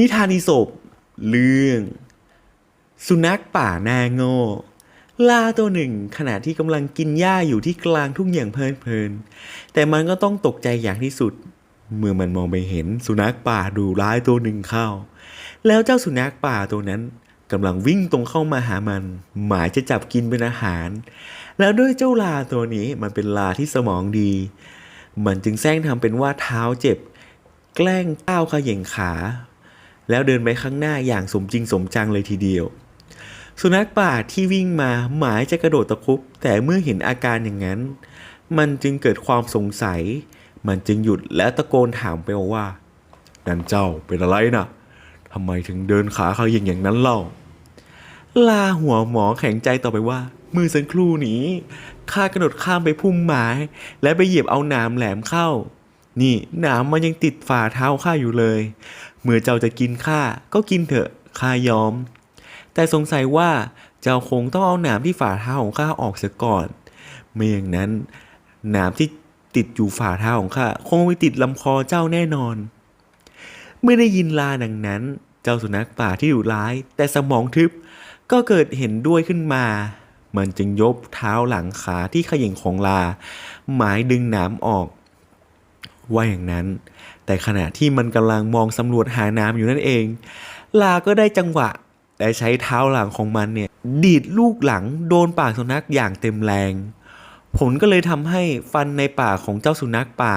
นิทานอีสปเรื่อง สุนัขป่าหนาโง่ลาตัวหนึ่งขณะที่กำลังกินหญ้าอยู่ที่กลางทุ่งอย่างเพลินเพลินๆแต่มันก็ต้องตกใจอย่างที่สุด เมื่อมันมองไปเห็นสุนัขป่าดูร้ายตัวหนึ่งเข้า แล้วเจ้าสุนัขป่าตัวนั้นกำลังวิ่งตรงเข้ามาหามัน หมายจะจับกินเป็นอาหาร แล้วด้วยเจ้าลาตัวนี้มันเป็นลาที่สมองดี มันจึงแซงทำเป็นว่าเท้าเจ็บ แกล้งก้าวเขย่งขา แล้วเดินไปข้างหน้าอย่างสมจริงสมจังเลยทีเดียว สุนัขป่าที่วิ่งมาหมายจะกระโดดตะคุบ แต่เมื่อเห็นอาการอย่างนั้น มันจึงเกิดความสงสัย มันจึงหยุดและตะโกนถามไปว่านั่นเจ้าเป็นอะไรนะทำไมถึงเดินขาเขย่งอย่างนั้นเล่า ลาหัวหมอแข็งใจต่อไปว่า มือสักครู่นี้ข้ากระโดดข้ามไปพุ่มไม้ และไปเหยียบเอาหนามแหลมเข้า นี่หนามมันยังติดฝ่าเท้าข้าอยู่เลย เมื่อเจ้าจะกินข้าก็กินเถอะข้ายอม แต่สงสัยว่าเจ้าคงต้องเอาหนามที่ฝ่าเท้าของข้าออกเสียก่อน ไม่อย่างนั้นหนามที่ติดอยู่ฝ่าเท้าของข้าคงไปติดลำคอเจ้าแน่นอน เมื่อได้ยินลาดังนั้น เจ้าสุนัขป่าที่ดุร้าย แต่สมองทึบก็เกิดเห็นด้วยขึ้นมา มันจึงยกเท้าหลังขาที่เขย่งของลา หมายดึงหนามออก ว่าอย่างนั้น แต่ขณะที่มันกำลังมองสำรวจหาน้ำอยู่นั่นเอง ลาก็ได้จังหวะได้ใช้เท้าหลังของมันเนี่ยดีดลูกหลังโดนปากสุนัขอย่างเต็มแรง ผลก็เลยทำให้ฟันในปากของเจ้าสุนัขป่า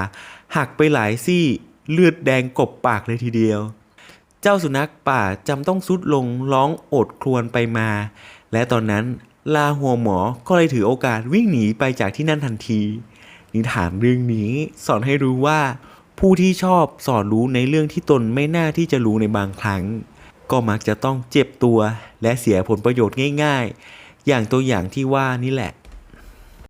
หักไปหลายซี่เลือดแดงกบปากเลยทีเดียว เจ้าสุนัขป่าจำต้องซุดลงร้องโอดครวญไปมา และตอนนั้นลาหัวหมอก็เลยถือโอกาสวิ่งหนีไปจากที่นั่นทันที นิทานเรื่องนี้สอนให้รู้ว่า ผู้ที่ชอบสอนรู้ในเรื่องที่ตนไม่น่าที่จะรู้ในบางครั้ง ก็มักจะต้องเจ็บตัวและเสียผลประโยชน์ง่าย ๆ อย่างตัวอย่างที่ว่านี่แหละ